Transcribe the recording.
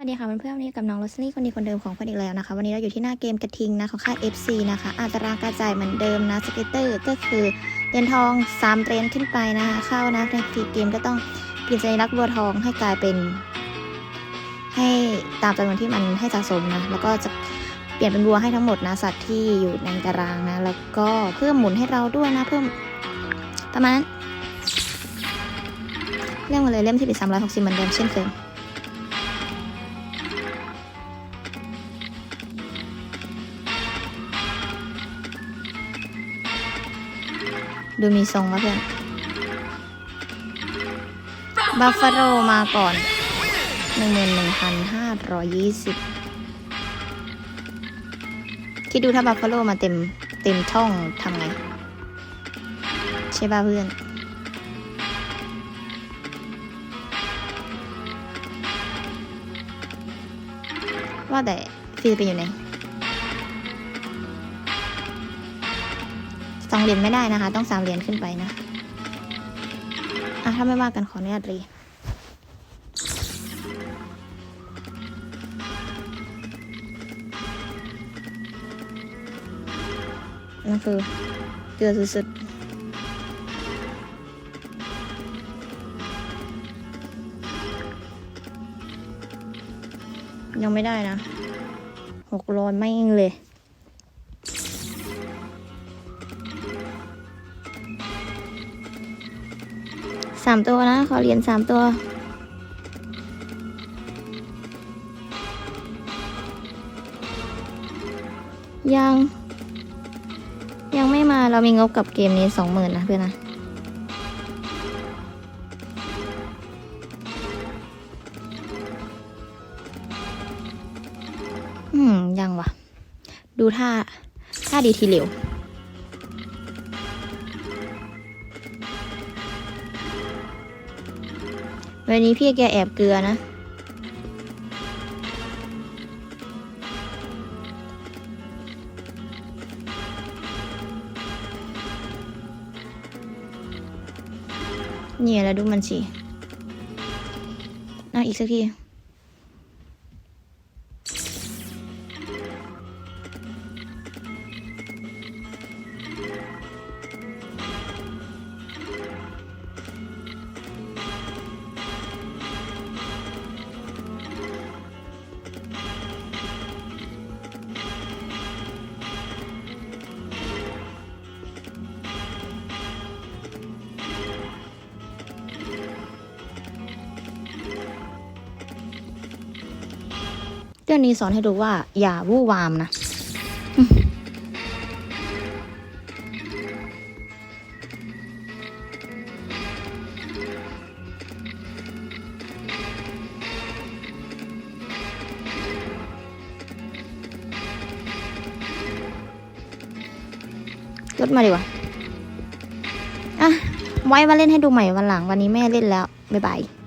สวัสดีค่ะเพื่อนๆวันนี้กับน้องโรสลี่คนดีคนเดิมของเพื่อนอีกแล้วนะคะ วันนี้เราอยู่ที่หน้าเกมกระทิงนะของค่าย FC นะคะ อัตราการจ่ายเหมือนเดิมนะสเกตเตอร์ก็คือเหรียญทอง3เหรียญขึ้นไปนะคะเข้านะในทีเกมก็ต้องเปลี่ยนสัญลักษณ์วัวทองให้กลายเป็น ให้ตามจำนวนที่มันให้สะสมนะแล้วก็จะเปลี่ยนเป็นวัวให้ทั้งหมดนะสัตว์ที่อยู่ในตารางนะ แล้วก็เพิ่มหมุนให้เราด้วยนะเพิ่มประมาณเล่มมาเลยเล่มที่เป็น360เหมือนเดิมเช่นเคย ดูมีทรงวะเพื่อนบัฟฟาโลมาก่อนหนึ่งหมื่นหนึ่งพันห้าร้อยยี่สิบคิดดูถ้าบัฟฟาโลมาเต็มเต็มช่องทำไง ใช่ป่ะเพื่อน ว่าแต่ฟิลเป็นอยู่ไหน องเหรียญไม่ได้นะคะ ต้องสามเหรียญขึ้นไปนะอะถ้าไม่ว่ากันขออนุญาตรีนั่นคือเกลือสุดๆยังไม่ได้นะหกร้อยไม่เองเลย สามตัวนะ ขอเหรียญสามตัวยัง ยังไม่มาเรามีงบกับเกมนี้สองหมื่นนะเพื่อนนะอืม ยังวะดูท่า ท่าดีทีเหลว วันนี้พี่แกแอบเกลือนะ เนี่ยแล้วดูมันสิน่าอีกสักที เรื่องนี้สอนให้รู้ว่า อย่าวู่วามนะลดมาดีกว่าอะ ไว้มาเล่นให้ดูใหม่วันหลังวันนี้แม่เล่นแล้ว บ๊ายบาย